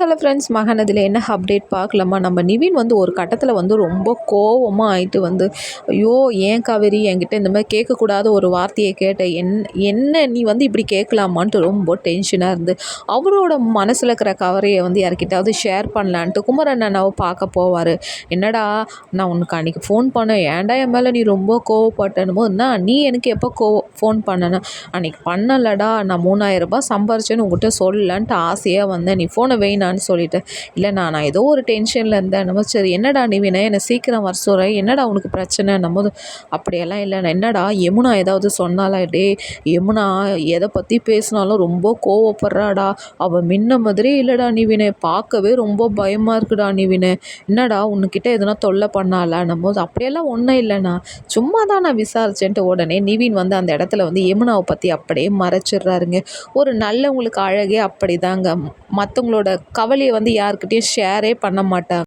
Hello friends மகாநதியில் என்ன update பார்க்கலாமா? நம்ம நிவின் வந்து ஒரு கட்டத்தில் வந்து ரொம்ப கோவமாக ஆயிட்டு வந்து ஐயோ ஏன் காவேரி? என்கிட்ட இந்த மாதிரி கேட்கக்கூடாத ஒரு வார்த்தையை கேட்ட என் என்ன நீ வந்து இப்படி கேட்கலாமான்ட்டு ரொம்ப டென்ஷனாக இருந்து அவரோட மனசில் இருக்கிற கவரையை வந்து யார்கிட்டாவது ஷேர் பண்ணலான்ட்டு குமரன் அண்ணாவை பார்க்க போவார். என்னடா நான் உனக்கு அன்றைக்கி ஃபோன் பண்ணேன். ஏன்டா என் மேலே நீ ரொம்ப கோவப்பட்டனுமோ போது நீ எனக்கு எப்போ கோ ஃபோன் பண்ணனா? அன்றைக்கி பண்ணலடா. நான் மூணாயிரம் ரூபாய் சம்பாரிச்சேன்னு உங்கள்கிட்ட சொல்லலான்ட்டு ஆசையாக வந்தேன். நீ ஃபோனை வேணான்னு சொல்லிட்டு. இல்லை நான் நான் ஏதோ ஒரு டென்ஷனில் இருந்தேன். நம்ம சரி என்னடா நீ என்னை சீக்கிரம் வர சொல்கிற என்னடா உனக்கு பிரச்சனை? நம்ம அப்படியெல்லாம் இல்லை என்னடா யமுனா ஏதாவது சொன்னாலா டே யமுனா எதை பற்றி பேசினாலும் ரொம்ப கோவப்படுறாடா. அவள் முன்ன மாதிரி இல்லைடா நீ பார்க்கவே ரொம்ப பயமாக இருக்குடா நீ என்னடா உன்கிட்ட எதுனா தொல்லை பண்ணாலான்னும் போது அப்படியெல்லாம் ஒன்றும் இல்லைண்ணா. சும்மா தான் நான் விசாரிச்சேன்ட்டு உடனே நிவின் வந்து அந்த இடத்துல வந்து யமுனாவை பற்றி அப்படியே மறைச்சிடுறாருங்க. ஒரு நல்லவங்களுக்கு அழகே அப்படி தாங்க மற்றவங்களோட கவலையை வந்து யாருக்கிட்டேயும் ஷேரே பண்ண மாட்டாங்க.